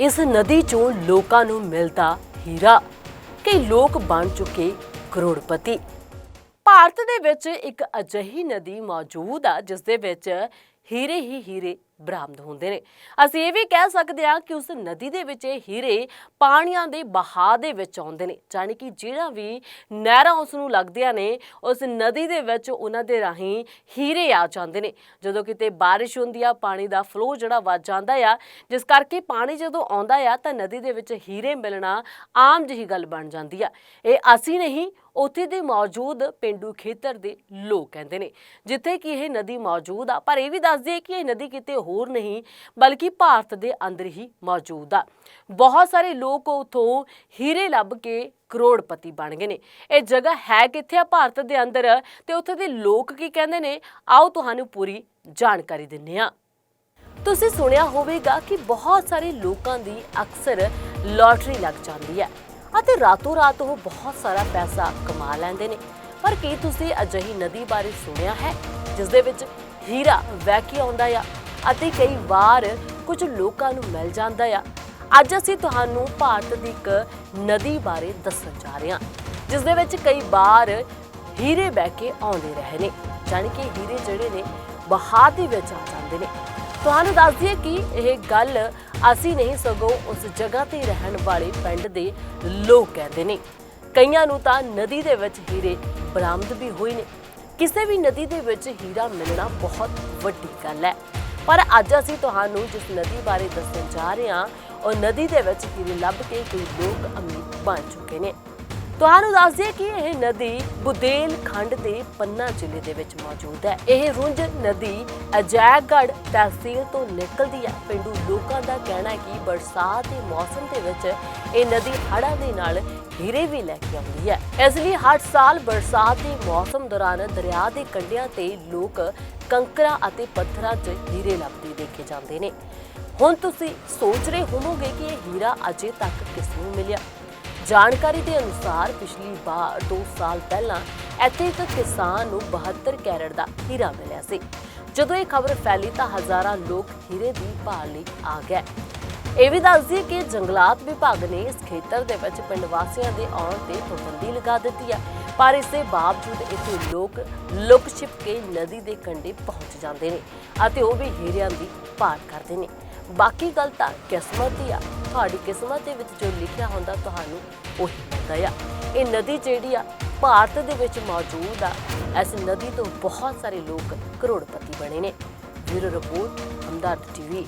ਇਸ ਨਦੀ ਚੋਂ ਲੋਕਾਂ ਨੂੰ ਮਿਲਦਾ ਹੀਰਾ ਕਈ ਲੋਕ ਬਣ ਚੁੱਕੇ ਕਰੋੜਪਤੀ। ਭਾਰਤ ਦੇ ਵਿੱਚ ਇੱਕ ਅਜਿਹੀ ਨਦੀ ਮੌਜੂਦ ਆ, ਜਿਸ ਦੇ ਵਿੱਚ ਹੀਰੇ ਹੀ ਹੀਰੇ ਬਰਾਮਦ ਹੁੰਦੇ ਨੇ। ਅਸੀਂ ਇਹ ਵੀ ਕਹਿ ਸਕਦੇ ਹਾਂ ਕਿ ਉਸ ਨਦੀ ਦੇ ਵਿੱਚ ਇਹ ਹੀਰੇ ਪਾਣੀਆਂ ਦੇ ਬਹਾਅ ਦੇ ਵਿੱਚ ਆਉਂਦੇ ਨੇ, ਜਾਣੀ ਕਿ ਜਿਹੜਾ ਵੀ ਨਹਿਰਾਂ ਉਸ ਨੂੰ ਲੱਗਦੀਆਂ ਨੇ, ਉਸ ਨਦੀ ਦੇ ਵਿੱਚ ਉਹਨਾਂ ਦੇ ਰਾਹੀਂ ਹੀਰੇ ਆ ਜਾਂਦੇ ਨੇ। ਜਦੋਂ ਕਿਤੇ ਬਾਰਿਸ਼ ਹੁੰਦੀ ਆ, ਪਾਣੀ ਦਾ ਫਲੋ ਜਿਹੜਾ ਵੱਧ ਜਾਂਦਾ ਆ, ਜਿਸ ਕਰਕੇ ਪਾਣੀ ਜਦੋਂ ਆਉਂਦਾ ਆ, ਤਾਂ ਨਦੀ ਦੇ ਵਿੱਚ ਹੀਰੇ ਮਿਲਣਾ ਆਮ ਜਿਹੀ ਗੱਲ ਬਣ ਜਾਂਦੀ ਆ। ਇਹ ਅਸੀਂ ਨਹੀਂ, ਉੱਥੇ ਦੇ ਮੌਜੂਦ ਪਿੰਡੂ ਖੇਤਰ ਦੇ ਲੋਕ ਕਹਿੰਦੇ ਨੇ, ਜਿੱਥੇ ਕਿ ਇਹ ਨਦੀ ਮੌਜੂਦ ਆ। ਪਰ ਇਹ ਵੀ ਦੱਸ ਦਈਏ ਕਿ ਇਹ ਨਦੀ ਕਿਤੇ ਹੋਰ ਨਹੀਂ, ਬਲਕਿ ਭਾਰਤ ਦੇ ਅੰਦਰ ਹੀ ਮੌਜੂਦ ਆ। ਬਹੁਤ ਸਾਰੇ ਲੋਕ ਉਥੋਂ ਹੀਰੇ ਲੱਭ ਕੇ ਕਰੋੜਪਤੀ ਬਣ ਗਏ ਨੇ। ਇਹ ਜਗ੍ਹਾ ਹੈ ਕਿੱਥੇ ਆ ਭਾਰਤ ਦੇ ਅੰਦਰ? ਤੇ ਉੱਥੇ ਦੇ ਲੋਕ ਕੀ ਕਹਿੰਦੇ ਨੇ? ਆਓ ਤੁਹਾਨੂੰ ਪੂਰੀ ਜਾਣਕਾਰੀ ਦਿੰਨੇ ਆ ਤੁਸੀਂ ਸੁਣਿਆ ਹੋਵੇਗਾ ਕਿ ਬਹੁਤ ਸਾਰੇ ਲੋਕਾਂ ਦੀ ਅਕਸਰ ਲਾਟਰੀ ਲੱਗ ਜਾਂਦੀ ਹੈ ਅਤੇ ਰਾਤੋਂ ਰਾਤ ਉਹ ਬਹੁਤ ਸਾਰਾ ਪੈਸਾ ਕਮਾ ਲੈਂਦੇ ਨੇ। ਪਰ ਕੀ ਤੁਸੀਂ ਅਜਿਹੀ ਨਦੀ ਬਾਰੇ ਸੁਣਿਆ ਹੈ, ਜਿਸ ਦੇ ਵਿੱਚ ਹੀਰਾ ਵਹਿ ਕੇ ਆਉਂਦਾ ਆ? ਅਤੇ ਕਈ ਵਾਰ ਕੁਝ ਲੋਕਾਂ ਨੂੰ ਮਿਲ ਜਾਂਦਾ ਆ। ਅੱਜ ਅਸੀਂ ਤੁਹਾਨੂੰ ਭਾਰਤ ਦੀ ਇੱਕ ਨਦੀ ਬਾਰੇ ਦੱਸਣ ਜਾ ਰਹੇ ਹਾਂ, ਜਿਸ ਦੇ ਵਿੱਚ ਕਈ ਵਾਰ ਹੀਰੇ ਬਹਿ ਕੇ ਆਉਂਦੇ ਰਹੇ ਨੇ, ਜਾਣੀ ਕਿ ਹੀਰੇ ਜਿਹੜੇ ਨੇ ਬਹਾਅ ਦੇ ਵਿੱਚ ਆ ਜਾਂਦੇ ਨੇ। ਤੁਹਾਨੂੰ ਦੱਸ ਦਈਏ ਕਿ ਇਹ ਗੱਲ ਅਸੀਂ ਨਹੀਂ ਸਗੋਂ ਉਸ ਜਗ੍ਹਾ ਤੇ ਰਹਿਣ ਵਾਲੇ ਪਿੰਡ ਦੇ ਲੋਕ ਕਹਿੰਦੇ ਨੇ। ਕਈਆਂ ਨੂੰ ਤਾਂ ਨਦੀ ਦੇ ਵਿੱਚ ਹੀਰੇ ਬਰਾਮਦ ਵੀ ਹੋਏ ਨੇ। ਕਿਸੇ ਵੀ ਨਦੀ ਦੇ ਵਿੱਚ ਹੀਰਾ ਮਿਲਣਾ ਬਹੁਤ ਵੱਡੀ ਗੱਲ ਹੈ। ਪਰ ਅੱਜ ਅਸੀਂ ਤੁਹਾਨੂੰ ਜਿਸ ਨਦੀ ਬਾਰੇ ਦੱਸਣ ਜਾ ਰਹੇ ਹਾਂ, ਉਹ ਨਦੀ ਦੇ ਵਿੱਚ ਹੀਰੇ ਲੱਭ ਕੇ ਕਈ ਲੋਕ ਅਮੀਰ ਬਣ ਚੁੱਕੇ ਨੇ। ਤੁਹਾਨੂੰ ਦੱਸ ਦਈਏ ਕਿ ਇਹ ਨਦੀ ਬੁਦੇਲਖੰਡ ਦੇ ਪੰਨਾ ਜ਼ਿਲ੍ਹੇ ਦੇ ਵਿੱਚ ਮੌਜੂਦ ਹੈ। ਇਹ ਰੁੰਝ ਨਦੀ ਅਜੈਗੜ ਤਹਿਸੀਲ ਤੋਂ ਨਿਕਲਦੀ ਹੈ। ਪਿੰਡੂ ਲੋਕਾਂ ਦਾ ਕਹਿਣਾ ਹੈ ਕਿ ਬਰਸਾਤ ਦੇ ਮੌਸਮ ਦੇ ਵਿੱਚ ਇਹ ਨਦੀ ਹੜ੍ਹਾਂ ਦੇ ਨਾਲ ਹੀਰੇ ਵੀ ਲੈ ਕੇ ਆਉਂਦੀ ਹੈ। ਇਸ ਲਈ ਹਰ ਸਾਲ ਬਰਸਾਤ ਦੇ ਮੌਸਮ ਦੌਰਾਨ ਦਰਿਆ ਦੇ ਕੰਢਿਆਂ ਤੇ ਲੋਕ ਕੰਕਰਾਂ ਅਤੇ ਪੱਥਰਾਂ 'ਚ ਹੀਰੇ ਲੱਭਦੇ ਦੇਖੇ ਜਾਂਦੇ ਨੇ। ਹੁਣ ਤੁਸੀਂ ਸੋਚ ਰਹੇ ਹੋਵੋਗੇ ਕਿ ਇਹ ਹੀਰਾ ਅਜੇ ਤੱਕ ਕਿਸ ਨੂੰ ਮਿਲਿਆ? ਜਾਣਕਾਰੀ ਦੇ ਅਨੁਸਾਰ ਪਿਛਲੀ ਵਾਰ 2 ਸਾਲ ਪਹਿਲਾਂ ਇੱਥੇ ਇੱਕ ਕਿਸਾਨ ਨੂੰ 72 ਕੈਰਟ ਦਾ ਹੀਰਾ ਮਿਲਿਆ ਸੀ। ਜਦੋਂ ਇਹ ਖਬਰ ਫੈਲੀ ਤਾਂ ਹਜ਼ਾਰਾਂ ਲੋਕ ਹੀਰੇ ਦੀ ਭਾਲ ਲਈ ਆ ਗਏ। ਇਹ ਵੀ ਦੱਸ ਦਈਏ ਕਿ ਜੰਗਲਾਤ ਵਿਭਾਗ ਨੇ ਇਸ ਖੇਤਰ ਦੇ ਵਿੱਚ ਪਿੰਡ ਵਾਸੀਆਂ ਦੇ ਆਉਣ ਤੇ ਪਾਬੰਦੀ ਲਗਾ ਦਿੱਤੀ ਹੈ। ਪਰ ਇਸ ਦੇ ਬਾਵਜੂਦ ਇੱਥੇ ਲੋਕ ਲੁਕ ਛਿਪ ਕੇ ਨਦੀ ਦੇ ਕੰਢੇ ਪਹੁੰਚ ਜਾਂਦੇ ਨੇ ਅਤੇ ਉਹ ਵੀ ਹੀਰਿਆਂ ਦੀ ਭਾਲ ਕਰਦੇ ਨੇ। ਬਾਕੀ ਗੱਲ ਤਾਂ ਕਿਸਮਤ ਦੀ ਆ। ਤੁਹਾਡੀ ਕਿਸਮਤ ਦੇ ਵਿੱਚ ਜੋ ਲਿਖਿਆ ਹੁੰਦਾ, ਤੁਹਾਨੂੰ ਉਹੀ ਮਿਲਦਾ ਆ। ਇਹ ਨਦੀ ਜਿਹੜੀ ਆ, ਭਾਰਤ ਦੇ ਵਿੱਚ ਮੌਜੂਦ ਆ। ਇਸ ਨਦੀ ਤੋਂ ਬਹੁਤ ਸਾਰੇ ਲੋਕ ਕਰੋੜਪਤੀ ਬਣੇ ਨੇ। Bureau report Hamdard TV.